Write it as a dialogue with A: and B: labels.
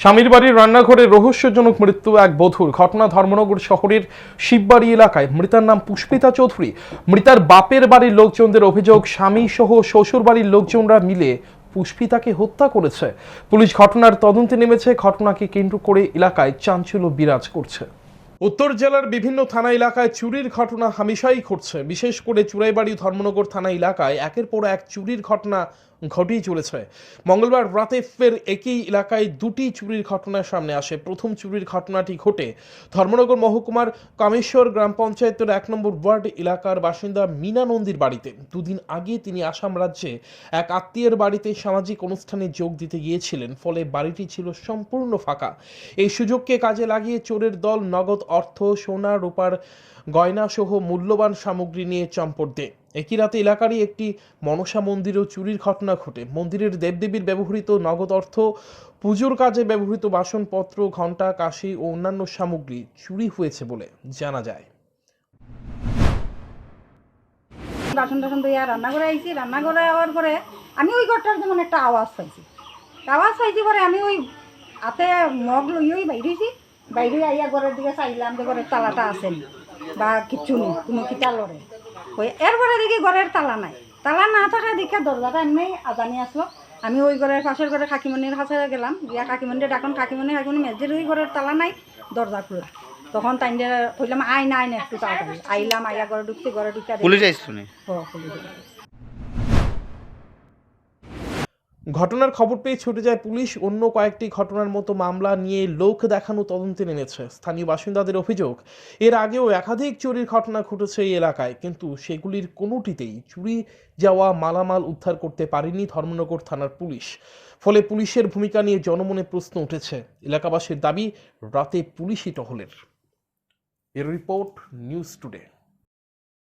A: স্বামীর বাড়ির রান্নাঘরে রহস্যজনক মৃত্যু, এক বধূর ঘটনা ধর্মনগর শহরের শিববাড়ি এলাকায়। মৃতার নাম পুষ্পিতা চৌধুরী। মৃতার বাপের বাড়ির লোকজনদের অভিযোগ, স্বামী সহ শ্বশুর বাড়ির লোকজনরা মিলে পুষ্পিতাকে হত্যা করেছে। পুলিশ ঘটনার তদন্তে নেমেছে, ঘটনাকে কেন্দ্র করে এলাকায় চাঞ্চল্য বিরাজ করছে। উত্তর জেলার বিভিন্ন থানা এলাকায় চুরির ঘটনা হামেশাই ঘটছে। বিশেষ করে চুরাইবাড়ি ধর্মনগর থানা এলাকায় একের পর এক চুরির ঘটনা ঘটেই চলেছে। মঙ্গলবার রাতে ফের একই এলাকায় দুটি চুরির ঘটনা সামনে আসে। প্রথম চুরির ঘটনাটি ঘটে ধর্মনগর মহকুমার কামেশ্বর গ্রাম পঞ্চায়েতের এক নম্বর ওয়ার্ড এলাকার বাসিন্দা মিনা নন্দীর বাড়িতে। দুদিন আগে তিনি আসাম রাজ্যে এক আত্মীয়ের বাড়িতে সামাজিক অনুষ্ঠানে যোগ দিতে গিয়েছিলেন, ফলে বাড়িটি ছিল সম্পূর্ণ ফাঁকা। এই সুযোগকে কাজে লাগিয়ে চোরের দল নগদ অর্থ, সোনা, রূপার গয়না সহ মূল্যবান সামগ্রী নিয়ে চম্পট দেয়। একই রাতে এলাকারই একটি মনসা মন্দিরেও চুরির ঘটনা ঘটে। মন্দিরের দেবদেবীর ব্যবহৃত নগদ অর্থ, পুজোর কাজে ব্যবহৃত বাসনপত্র, ঘণ্টা, কাশি ও অন্যান্য সামগ্রী চুরি হয়েছে বলে জানা যায়।
B: বাসন টাসন দিয়ে রান্না করে আইছি। রান্না করে আওয়ার পরে আমি ওই ঘরটার যেমন একটা আওয়াজ পাইছি। আওয়াজ পাইছি পরে আমি ওই হাতে মগ লই ওই বাইরেছি বাইরে আইয়া ঘরের দিকে চাইলাম যে ঘরের তালাটা আছে বা কিচ্ছু নেই কোনো কিতা লড়ে ওই এরপরে দেখি ঘরের তালা নাই। তালা না থাকা দেখে দরজাটা এমনি আজানি আসলো। আমি ওই ঘরের পাশের ঘরে কাকিমণির কাছে গেলাম। গিয়া কাকিমণির ডাকুন কাকিমণি কাকিমণি মেজির ওই ঘরের তালা নাই দরজা খোলা। তখন তাই কইলাম আই না আয় না একটু তাড়াতাড়ি। আইলাম আইয়া ঘরে ঢুকছি ঘরে ঢুকতে
C: পুলিশ আইসতো নি?
A: ঘটনার খবর পেয়ে ছুটে যায় পুলিশ। অন্য কয়েকটি ঘটনার মতো মামলা নিয়ে লোক দেখানো তদন্তে নেমেছে। স্থানীয় বাসিন্দাদের অভিযোগ, এর আগেও একাধিক চুরির ঘটনা ঘটেছে এই এলাকায়, কিন্তু সেগুলির কোনোটিতেই চুরি যাওয়া, মালামাল উদ্ধার করতে পারেনি ধর্মনগর থানার পুলিশ। ফলে পুলিশের ভূমিকা নিয়ে জনমনে প্রশ্ন উঠেছে। এলাকাবাসীর দাবি, রাতে পুলিশি টহলের। এর রিপোর্ট নিউজ টুডে।